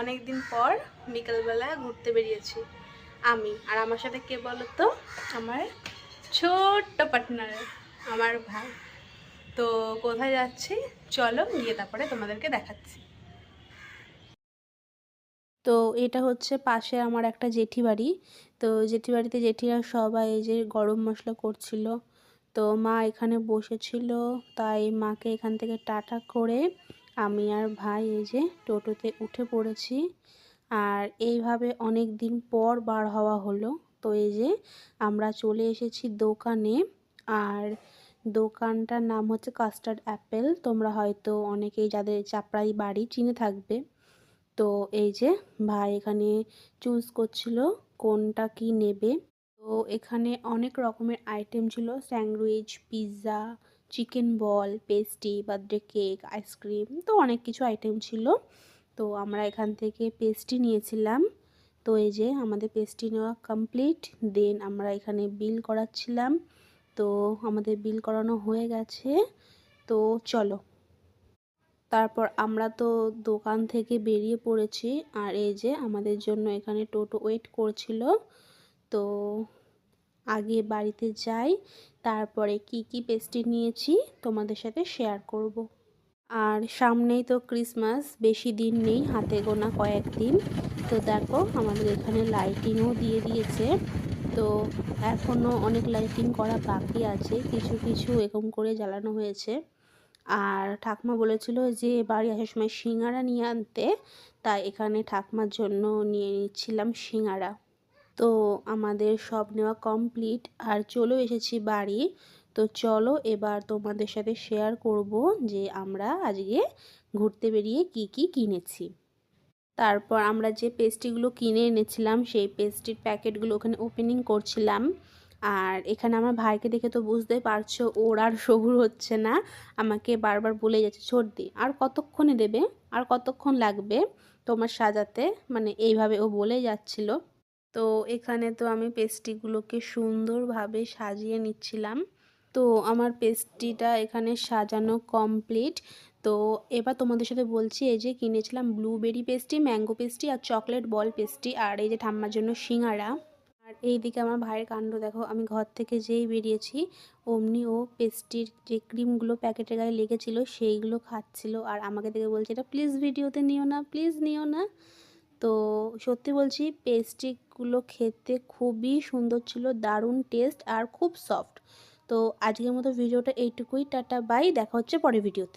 অনেক দিন পর বিকেলবেলা ঘুরতে বেরিয়েছি আমি। আর আমার সাথে কে বলো তো আমার ছোট্ট পার্টনার আমার ভাই। তো কোথায় যাচ্ছি? চলো গিয়ে তারপরে তোমাদেরকে দেখাচ্ছি। তো এটা হচ্ছে পাশে আমার একটা জেঠি বাড়ি তো জেঠি বাড়িতে জেঠিরা সবাই এই যে গরম মশলা করছিল। তো মা এখানে বসেছিল, তাই মাকে এখান থেকে টাটা করে আমি আর ভাই এই যে টোটোতে উঠে পড়েছি আর এইভাবে অনেক দিন পর বার হওয়া হলো। তো এই যে আমরা চলে এসেছি দোকানে আর দোকানটার নাম হচ্ছে কাস্টার্ড অ্যাপেল। তোমরা হয়তো অনেকেই যাদের চাপড়াই বাড়ি চিনে থাকবে। তো এই যে ভাই এখানে চুজ করছিল কোনটা কি নেবে। তো এখানে অনেক রকমের আইটেম ছিল sandwich pizza chicken ball pastry birthday cake, ice cream, তো অনেক কিছু আইটেম ছিল। তো আমরা এখান থেকে পেস্ট্রি নিয়েছিলাম। তো এই যে আমাদের পেস্ট্রি নেওয়া কমপ্লিট, দেন আমরা এখানে বিল করাচ্ছিলাম। তো আমাদের বিল করানো হয়ে গেছে। তো চলো। তারপর আমরা তো দোকান থেকে বেরিয়ে পড়েছি, আর এই যে আমাদের জন্য এখানে টোটো ওয়েট করছিল। তো আগে বাড়িতে যাই, তারপরে কি কি পেস্ট্রি নিয়েছি তোমাদের সাথে শেয়ার করব। আর সামনেই তো ক্রিসমাস বেশি দিন নেই, হাতে গোনা কয়েকদিন তো দেখো, আমাদের এখানে লাইটিংও দিয়ে দিয়েছে। তো এখনও অনেক লাইটিং করা বাকি আছে, কিছু কিছু এরকম করে জ্বালানো হয়েছে। আর ঠাকমা বলেছিল যে, বাড়ি আসার সময় সিঙ্গারা নিয়ে আনতে, তাই এখানে ঠাকমার জন্য নিয়ে নিচ্ছিলাম সিঙ্গারা। তো আমাদের সব নেওয়া কমপ্লিট আর চলেও এসেছি বাড়ি। তো চলো এবার তোমাদের সাথে শেয়ার করব যে আমরা আজকে ঘুরতে বেরিয়ে কি কি কিনেছি। তারপর আমরা যে পেস্ট্রিগুলো কিনে এনেছিলাম, সেই পেস্ট্রির প্যাকেটগুলো ওখানে ওপেনিং করছিলাম। আর এখানে আমার ভাইকে দেখে তো বুঝতে পারছ, ওর আর সবুর হচ্ছে না। আমাকে বারবার বলে যাচ্ছে, সর্দি, আর কতক্ষণে দেবে? আর কতক্ষণ লাগবে? তোমার সাজাতে মানে এইভাবে ও বলে যাচ্ছিল। তো এখানে তো আমি পেস্ট্রিগুলোকে সুন্দরভাবে সাজিয়ে নিচ্ছিলাম। তো আমার পেস্ট্রিটা এখানে সাজানো কমপ্লিট। তো এবার তোমাদের সাথে বলছি, এই যে কিনেছিলাম ব্লুবেরি পেস্ট্রি ম্যাঙ্গো পেস্ট্রি আর চকলেট বল পেস্ট্রি আর এই যে ঠাম্মার জন্য সিঙ্গারা। আর এই দিকে আমার ভাইয়ের কাণ্ড, দেখো আমি ঘর থেকে যেই বেরিয়েছি অমনি ও পেস্ট্রির যে ক্রিমগুলো প্যাকেটের গায়ে লেগেছিল সেইগুলো খাচ্ছিল। আর আমাকে দেখে বলছে, এটা প্লিজ ভিডিওতে নিও না প্লিজ নিও না। তো সত্যি বলছি পেস্ট্রিগুলো খেতে খুবই সুন্দর ছিল, দারুণ টেস্ট আর খুব সফট তো আজকের মতো ভিডিওটা এইটুকুই, টাটা বাই দেখা হচ্ছে পরের ভিডিওতে